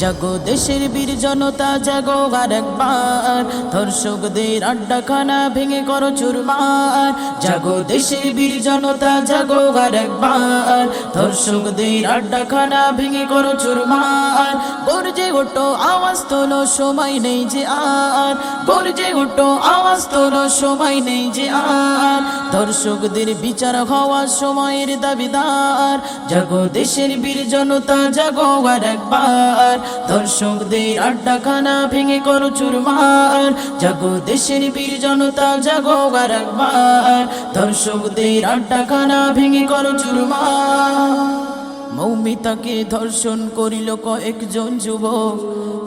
জাগো দেশের বীর জনতা, জাগো আর একবার। ধর্ষকদের আড্ডাখানা ভেঙে করো চুরমার। জাগো দেশের বীর জনতা, জাগো আর একবার। ধর্ষকদের আড্ডাখানা ভেঙে করো চুরমার। গর্জে ওঠো, আওয়াজ তোলো, সময় নেই যে আর। গর্জে ওঠো, আওয়াজ তোলো, সময় নেই যে আর। দর্শকদের বিচার হওয়ার সময়ের দাবিদার। জাগো দেশের বীর জনতা, জাগো আর একবার। দর্শকদের আড্ডাখানা ভেঙে করো চুরমার। জাগো দেশের বীর জনতা, জাগো আর একবার দর্শকদের আড্ডাখানা ভেঙে করো চুরমার। মৌমিতাকে ধর্ষণ করিল কয়েকজন যুবক।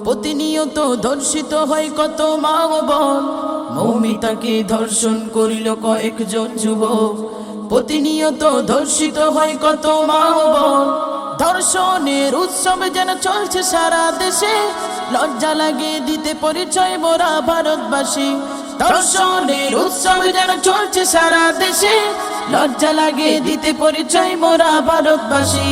প্রতিনিয়ত ধর্ষিত হয় কত মা বোন। মৌমিতাকে ধর্ষণ করিল কয়েকজন যুবক। প্রতিনিয়ত ধর্ষিত হয় কত মা বোন। ধর্ষণের উৎসব যেন চলছে সারা দেশে। লজ্জা লাগে দিতে পরিচয় মোরা ভারতবাসী। ধর্ষণের উৎসব যেন চলছে সারা দেশে। লজ্জা লাগে দিতে পরিচয় মোরা ভারতবাসী।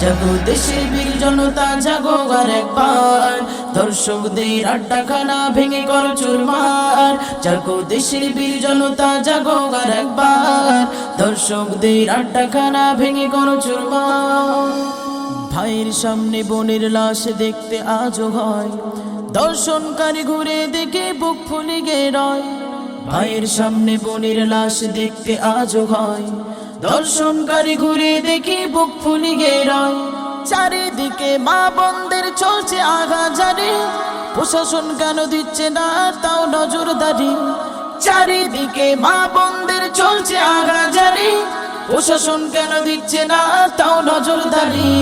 জাগো দেশের বীর জনতা, জাগো আর একবার। দর্শকদের আড্ডাখানা ভেঙে করো চুরমার। জাগো দেশের বীর জনতা জাগো আর একবার। দর্শকদের আড্ডাখানা ভেঙে করো ভাইয়ের সামনে বোনের লাশ দেখতে আজও হয়। দর্শনকারী ঘুরে দেখে বুক ফুলে গে রয়। ভাইয়ের সামনে বোনের লাশ দেখতে আজও হয়। দর্শনকারী ঘুরে দেখে বুক ফুলে গে রয়। চারিদিকে মা বন্ধের চলছে জারি প্রশাসন কেন দিচ্ছে না? তাও নজরদারি। চারিদিকে মা বন্ধের চলছে আগা জারি প্রশাসন কেন দিচ্ছে না? তাও নজরদারি।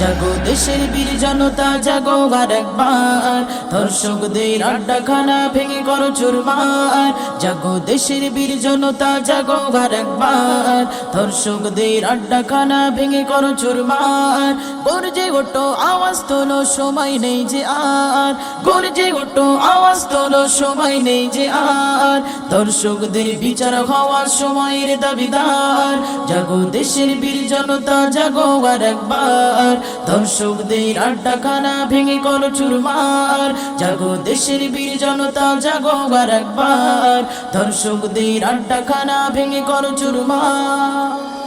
জাগো দেশের বীর জনতা, জাগো আর একবার। দর্শকদের আড্ডাখানা ভেঙে করো চুরমার। জাগো দেশের বীর জনতা, জাগো আর একবার। দর্শকদের আড্ডাখানা ভেঙে করো চুরমার। গর্জে ওঠো, আওয়াজ তোলো, সময় নেই যে আর। গর্জে ওঠো, আওয়াজ তোলো, সময় নেই যে আর। দর্শকদের বিচার হওয়ার সময়ের দাবিদার। জাগো দেশের বীর জনতা, জাগো আর একবার। দর্শকদের আড্ডা খানা ভেঙে করো চুরমার। জাগো দেশের বীর জনতা, জাগো আর একবার। দর্শকদের আড্ডা খানা ভেঙে করো চুরমার।